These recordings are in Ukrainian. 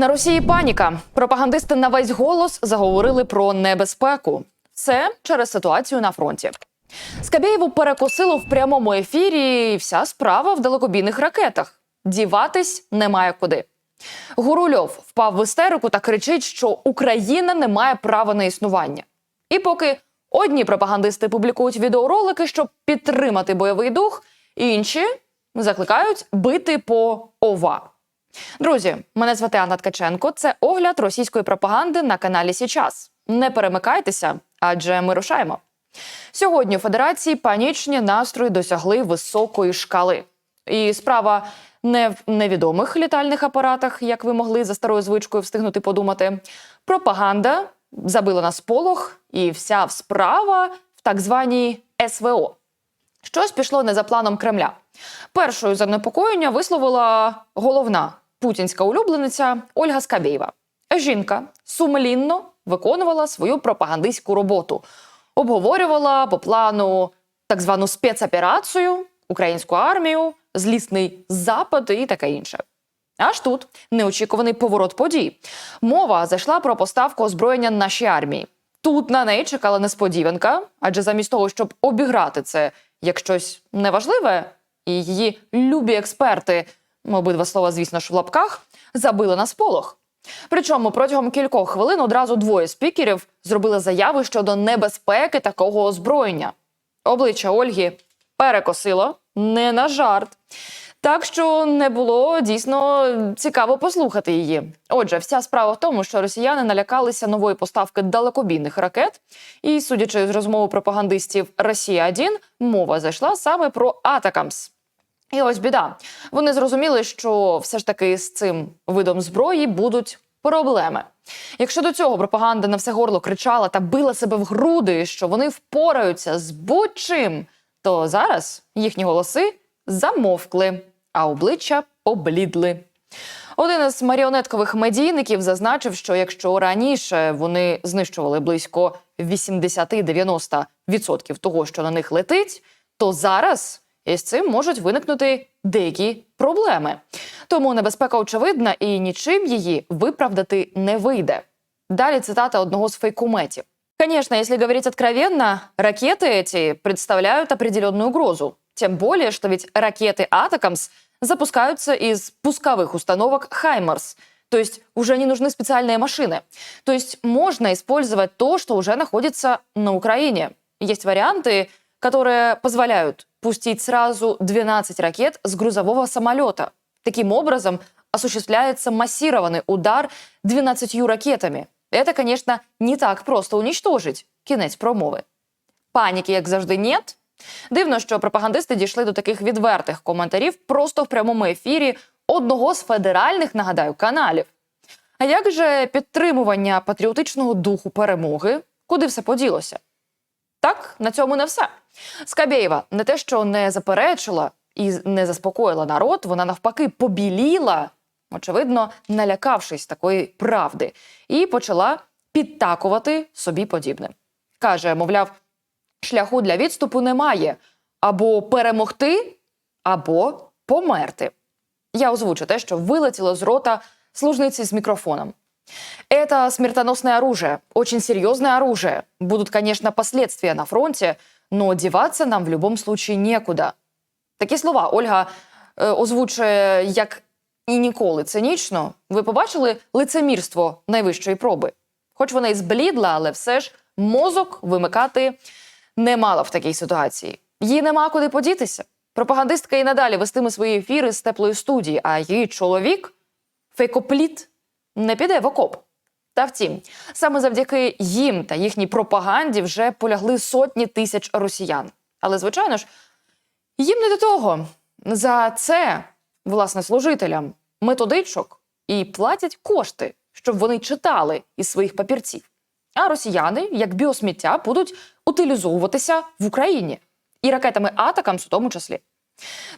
На Росії паніка. Пропагандисти на весь голос заговорили про небезпеку. Це через ситуацію на фронті. Скабєєву перекосило в прямому ефірі, і вся справа в далекобійних ракетах. Діватись немає куди. Гурульов впав в істерику та кричить, що Україна не має права на існування. І поки одні пропагандисти публікують відеоролики, щоб підтримати бойовий дух, інші закликають бити по ова. Друзі, мене звати Анна Ткаченко. Це огляд російської пропаганди на каналі Січас. Не перемикайтеся, адже ми рушаємо. Сьогодні у Федерації панічні настрої досягли високої шкали. І справа не в невідомих літальних апаратах, як ви могли за старою звичкою встигнути подумати. Пропаганда забила на сполох, і вся справа в так званій СВО. Щось пішло не за планом Кремля. Першою занепокоєння висловила головна путінська улюблениця Ольга Скабєєва. Жінка сумлінно виконувала свою пропагандистську роботу, обговорювала по плану так звану спецоперацію, українську армію, злісний запад і таке інше. Аж тут неочікуваний поворот подій. Мова зайшла про поставку озброєння нашій армії. Тут на неї чекала несподіванка, адже замість того, щоб обіграти це як щось неважливе, і її любі експерти, обидва слова, звісно ж, в лапках, забили на сполох. Причому протягом кількох хвилин одразу двоє спікерів зробили заяви щодо небезпеки такого озброєння. Обличчя Ольги перекосило не на жарт. Так що не було дійсно цікаво послухати її. Отже, вся справа в тому, що росіяни налякалися нової поставки далекобійних ракет, і, судячи з розмови пропагандистів Росія 1 мова зайшла саме про Атакамс. І ось біда. Вони зрозуміли, що все ж таки з цим видом зброї будуть проблеми. Якщо до цього пропаганда на все горло кричала та била себе в груди, що вони впораються з будь-чим, то зараз їхні голоси замовкли, а обличчя облідли. Один із маріонеткових медійників зазначив, що якщо раніше вони знищували близько 80-90% того, що на них летить, то зараз із цим можуть виникнути деякі проблеми. Тому небезпека очевидна і нічим її виправдати не вийде. Далі цитата одного з фейкуметів. Конечно, если говорить откровенно, ракеты эти представляют определенную угрозу. Тем более, что ведь ракеты «Атакамс» запускаются из пусковых установок «Хаймарс», то есть уже не нужны специальные машины. То есть можно использовать то, что уже находится на Украине. Есть варианты, которые позволяют пустить сразу 12 ракет с грузового самолета. Таким образом, осуществляется массированный удар 12 ракетами. Это, конечно, не так просто уничтожить. Кінець промови. Паніки, як завжди, нет. Дивно, що пропагандисти дійшли до таких відвертих коментарів просто в прямому ефірі одного з федеральних, нагадаю, каналів. А як же підтримування патріотичного духу перемоги? Куди все поділося? Так, на цьому не все. Скабєєва не те, що не заперечила і не заспокоїла народ, вона навпаки побіліла, очевидно, налякавшись такої правди, і почала підтакувати собі подібне. Каже, мовляв, шляху для відступу немає або перемогти, або померти. Я озвучу те, що вилетіло з рота служниці з мікрофоном. Это смертоносное оружие, очень серьезное оружие. Будут, конечно, последствия на фронте, но деваться нам в любом случае некуда. Такі слова Ольга е, озвучує як і ніколи цинічно. Ви побачили лицемірство найвищої проби. Хоч вона і зблідла, але все ж мозок вимикати не мала в такій ситуації. Їй нема куди подітися. Пропагандистка і надалі вестиме свої ефіри з теплої студії, а її чоловік фейкопліт не піде в окоп. Та втім, саме завдяки їм та їхній пропаганді вже полягли сотні тисяч росіян. Але, звичайно ж, їм не до того. За це, власне, служителям методичок і платять кошти, щоб вони читали із своїх папірців. А росіяни, як біосміття, будуть утилізовуватися в Україні і ракетами Атакамс у тому числі.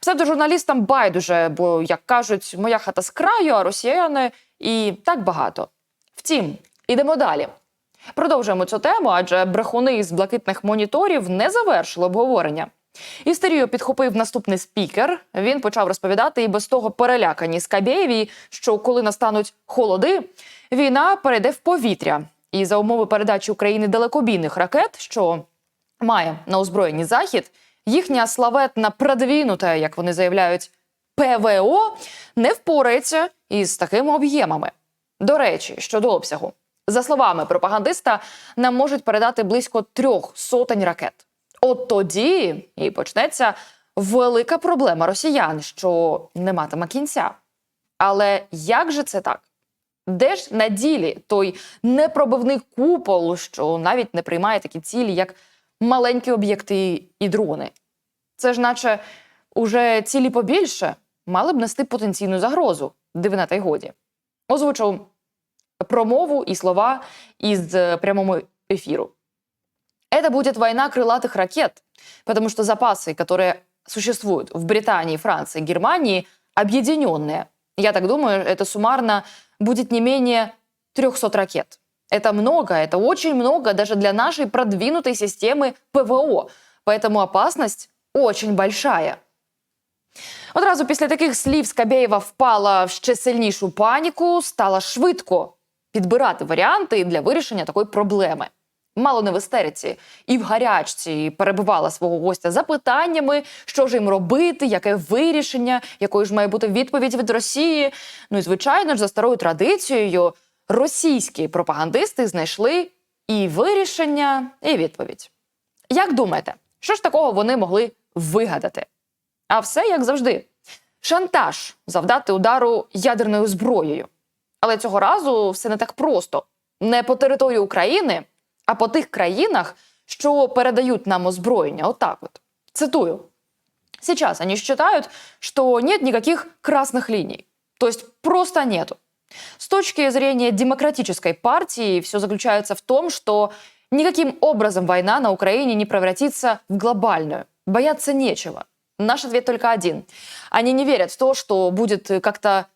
Псевдожурналістам байдуже, бо, як кажуть, моя хата з краю, а росіяни і так багато. Втім, ідемо далі. Продовжуємо цю тему, адже брехуни із блакитних моніторів не завершили обговорення. Істерію підхопив наступний спікер. Він почав розповідати і без того перелякані Скабєєві, що коли настануть холоди, війна перейде в повітря. І за умови передачі України далекобійних ракет, що має на озброєнні захід, їхня славетна продвінута, як вони заявляють, ПВО не впорається із такими об'ємами. До речі, щодо обсягу, за словами пропагандиста, нам можуть передати близько трьох сотень ракет. От тоді і почнеться велика проблема росіян, що не матиме кінця. Але як же це так? Де ж на ділі той непробивний купол, що навіть не приймає такі цілі, як маленькі об'єкти і дрони? Це ж, наче, уже цілі побільше мали б нести потенційну загрозу. Дивина та й годі. Озвучу промову и слова из э, прямого эфиру. Это будет война крылатых ракет, потому что запасы, которые существуют в Британии, Франции, Германии, объединенные. Я так думаю, это суммарно будет не менее 300 ракет. Это много, это очень много даже для нашей продвинутой системы ПВО. Поэтому опасность очень большая. Одразу після таких слів Скабєєва впала в ще сильнішу паніку, стала швидко підбирати варіанти для вирішення такої проблеми. Мало не в істериці і в гарячці перебивала свого гостя запитаннями, що ж їм робити, яке вирішення, якою ж має бути відповідь від Росії. Ну і звичайно ж, за старою традицією, російські пропагандисти знайшли і вирішення, і відповідь. Як думаєте, що ж такого вони могли вигадати? А все як завжди: шантаж завдати удару ядерною зброєю. Але цього разу все не так просто. Не по території України, а по тих країнах, що передають нам озброєння. Отак от. Цитую. Сейчас они считают, что нет никаких красных линий. То есть просто нету. С точки зрения демократической партии все заключается в том, что никаким образом война на Украине не превратится в глобальную. Бояться нечего. Наш ответ только один. Они не верят в то, что будет как-то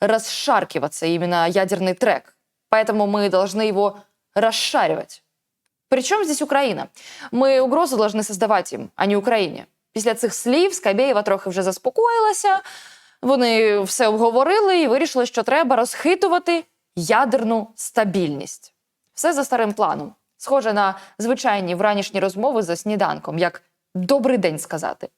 расшаркиваться именно ядерный трек. Поэтому мы должны его расшаривать. Причем здесь Україна? Ми угрозу должны создавати їм, а не Україні. Після цих слів Скабєєва трохи вже заспокоїлася. Вони все обговорили і вирішили, що треба розхитувати ядерну стабільність. Все за старим планом. Схоже на звичайні вранішні розмови за сніданком, як добрий день сказати.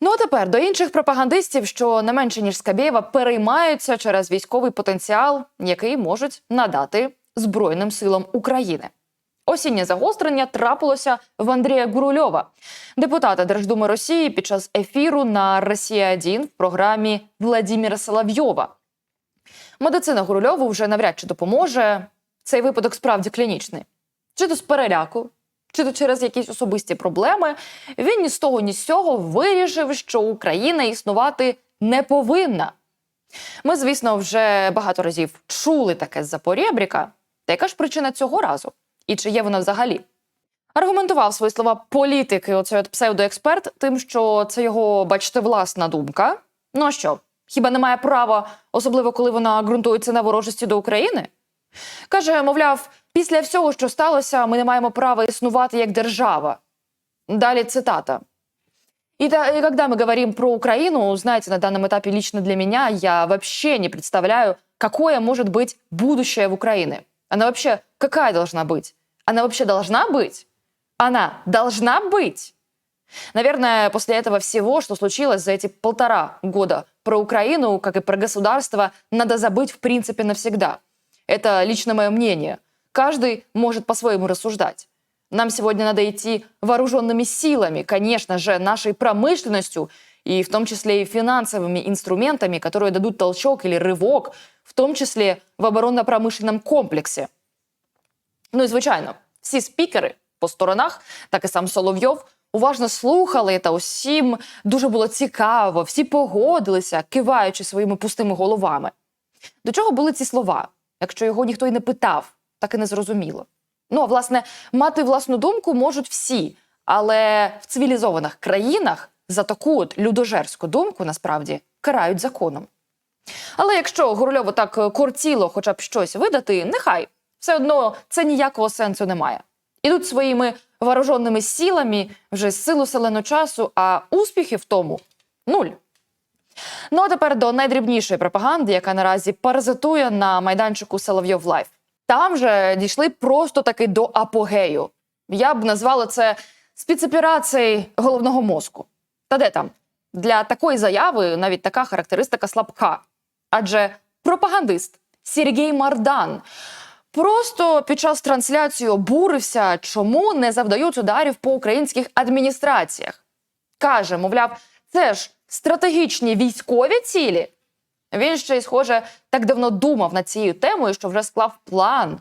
Ну а тепер до інших пропагандистів, що не менше ніж Скабєєва, переймаються через військовий потенціал, який можуть надати Збройним силам України. Осіннє загострення трапилося в Андрія Гурульова, депутата Держдуми Росії під час ефіру на Росія 1 в програмі Владимира Соловйова. Медицина Гурульову вже навряд чи допоможе. Цей випадок справді клінічний. Чи то з переляку, чи то через якісь особисті проблеми, він ні з того, ні з цього вирішив, що Україна існувати не повинна. Ми, звісно, вже багато разів чули таке з Запорєбріка. Та яка ж причина цього разу? І чи є вона взагалі? Аргументував свої слова політики, оцей от псевдоексперт, тим, що це його, бачите, власна думка. Ну а що, хіба немає права, особливо коли вона ґрунтується на ворожості до України? Каже, мовляв, після всього, що сталося, ми не маємо права існувати як держава. Далі цитата. И, да, и когда мы говорим про Украину, знаете, на данном этапе лично для меня я вообще не представляю, какое может быть будущее в Украине. Она вообще какая должна быть? Она вообще должна быть? Она должна быть? Наверное, после этого всего, что случилось за эти полтора года про Украину, как и про государство, надо забыть в принципе навсегда. Это лично мое мнение. Каждый может по-своему рассуждать. Нам сегодня надо идти вооруженными силами, конечно же, нашей промышленностью и в том числе и финансовыми инструментами, которые дадут толчок или рывок, в том числе в оборонно-промышленном комплексе. Ну і звичайно, всі спікери по сторонах, так і сам Соловйов, уважно слухали та усім дуже було цікаво, всі погодилися, киваючи своїми пустими головами. До чого були ці слова, якщо його ніхто й не питав, так і не зрозуміло. Ну, а власне, мати власну думку можуть всі, але в цивілізованих країнах за таку от людожерську думку насправді карають законом. Але якщо Гурльову так кортіло хоча б щось видати, нехай все одно це ніякого сенсу немає. ідуть своїми вооруженими силами вже силу селену часу, а успіхів в тому нуль. Ну а тепер до найдрібнішої пропаганди, яка наразі паразитує на майданчику Соловйов Лайф. Там же дійшли просто таки до апогею. Я б назвала це спецоперацією головного мозку. Та де там? Для такої заяви навіть така характеристика слабка. Адже пропагандист Сергій Мардан просто під час трансляції обурився, чому не завдають ударів по українських адміністраціях. Каже, мовляв, це ж стратегічні військові цілі. Він ще й, схоже, так давно думав над цією темою, що вже склав план,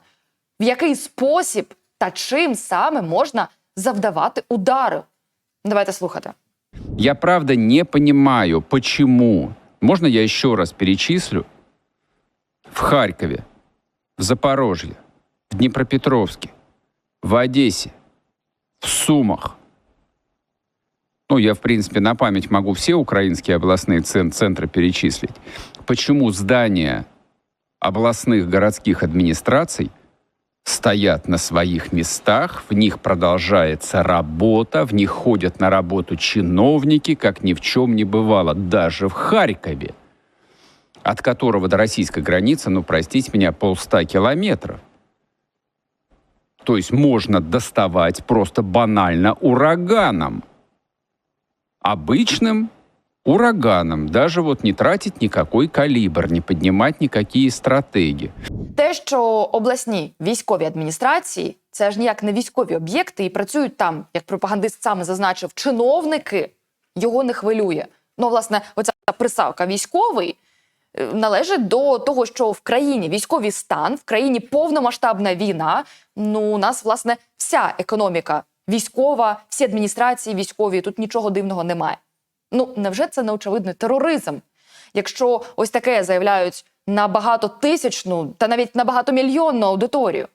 в який спосіб та чим саме можна завдавати удари. Давайте слухати. Я правда не понимаю, почему. Можно я еще раз перечислю? В Харькове, в Запорожье, в Днепропетровске, в Одессе, в Сумах. Ну, я, в принципе, на память могу все украинские областные цен- центры перечислить. Почему здания областных городских администраций стоят на своих местах, в них продолжается работа, в них ходят на работу чиновники, как ни в чем не бывало, даже в Харькове, от которого до российской границы, ну, простите меня, полста километров. То есть можно доставать просто банально ураганом. Обычным ураганом. Даже вот не тратить никакой калибр, не поднимать никакие стратегии. Те, що обласні військові адміністрації це ж ніяк не військові об'єкти, і працюють там, як пропагандист саме зазначив, чиновники його не хвилює. Ну, власне, оця присавка військовий е, належить до того, що в країні військовий стан, в країні повномасштабна війна. Ну, у нас, власне, вся економіка військова, всі адміністрації військові, тут нічого дивного немає. Ну, невже це не очевидний тероризм? Якщо ось таке заявляють на багатотисячну та навіть на багатомільйонну аудиторію.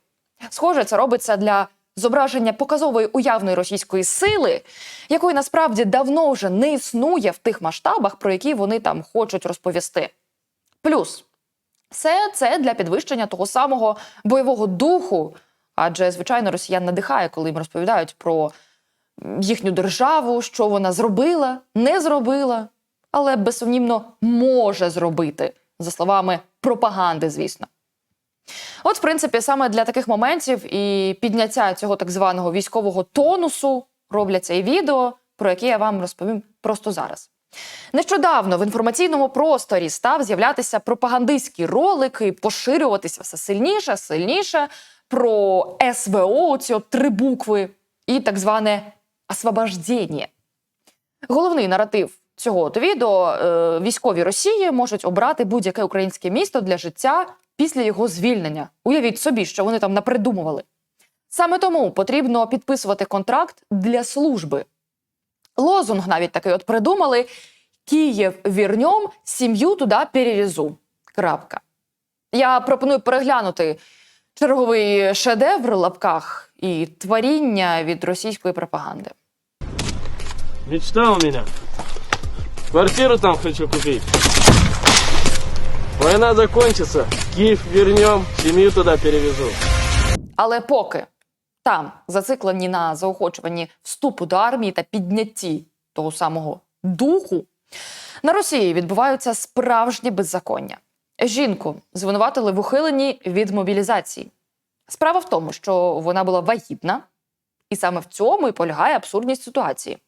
Схоже, це робиться для зображення показової уявної російської сили, якої насправді давно вже не існує в тих масштабах, про які вони там хочуть розповісти. Плюс все це для підвищення того самого бойового духу. Адже, звичайно, росіян надихає, коли їм розповідають про їхню державу, що вона зробила, не зробила, але безсумнівно може зробити, за словами пропаганди, звісно. От, в принципі, саме для таких моментів і підняття цього так званого військового тонусу робляться і відео, про яке я вам розповім просто зараз. Нещодавно в інформаційному просторі став з'являтися пропагандистські ролики, поширюватися все сильніше, сильніше про СВО, ці три букви, і так зване освобождення. Головний наратив цього відео е, військові Росії можуть обрати будь-яке українське місто для життя після його звільнення. Уявіть собі, що вони там напридумували. Саме тому потрібно підписувати контракт для служби. Лозунг навіть такий от придумали: Київ вірньом, сім'ю туди перевезу. Крапка. Я пропоную переглянути черговий шедевр в лапках і творіння від російської пропаганди. Мечта у меня. Квартиру там хочу купить. Война закончится, Киев вернем, семью туда перевезу. Але поки там зациклені на заохочуванні вступу до армії та піднятті того самого духу, на Росії відбуваються справжні беззаконня. Жінку звинуватили в ухиленні від мобілізації. Справа в тому, що вона була вагітна, і саме в цьому і полягає абсурдність ситуації.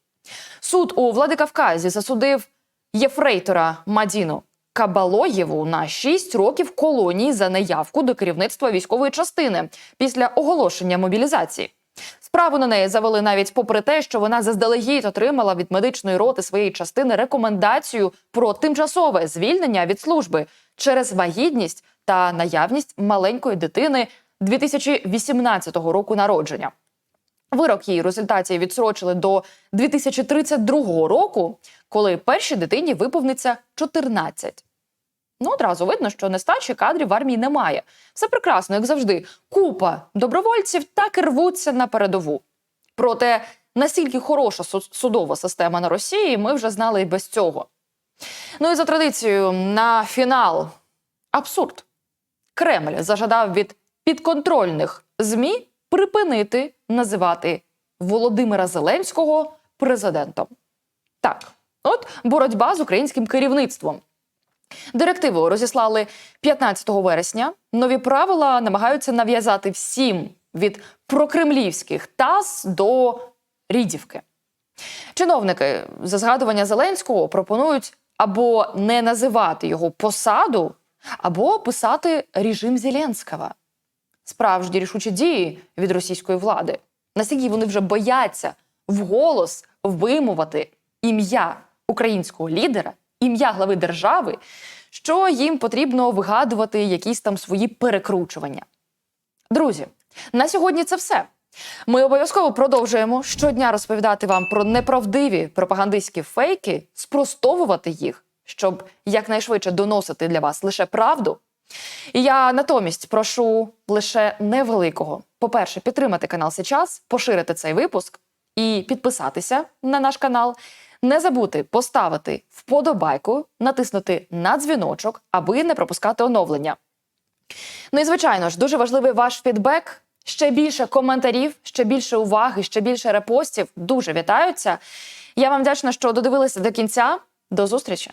Суд у Владикавказі засудив єфрейтора Мадіну Кабалоєву на 6 років колонії за неявку до керівництва військової частини після оголошення мобілізації. Справу на неї завели навіть попри те, що вона заздалегідь отримала від медичної роти своєї частини рекомендацію про тимчасове звільнення від служби через вагітність та наявність маленької дитини 2018 року народження. Вирок їй в результаті відсрочили до 2032 року, коли першій дитині виповниться 14. Ну, одразу видно, що нестачі кадрів в армії немає. Все прекрасно, як завжди. Купа добровольців так і рвуться на передову. Проте наскільки хороша судова система на Росії, ми вже знали і без цього. Ну і за традицією, на фінал абсурд. Кремль зажадав від підконтрольних ЗМІ припинити називати Володимира Зеленського президентом. Так, от боротьба з українським керівництвом. Директиву розіслали 15 вересня. Нові правила намагаються нав'язати всім від прокремлівських ТАСС до Рідівки. Чиновники за згадування Зеленського пропонують або не називати його посаду, або писати режим Зеленського. Справжні рішучі дії від російської влади. Наскільки вони вже бояться вголос вимовити ім'я українського лідера, ім'я глави держави, що їм потрібно вигадувати якісь там свої перекручування. Друзі, на сьогодні це все. Ми обов'язково продовжуємо щодня розповідати вам про неправдиві пропагандистські фейки, спростовувати їх, щоб якнайшвидше доносити для вас лише правду. І я натомість прошу лише невеликого. По-перше, підтримати канал Сейчас, поширити цей випуск і підписатися на наш канал. Не забути поставити вподобайку, натиснути на дзвіночок, аби не пропускати оновлення. Ну і звичайно ж, дуже важливий ваш фідбек. Ще більше коментарів, ще більше уваги, ще більше репостів. Дуже вітаються. Я вам вдячна, що додивилися до кінця. До зустрічі!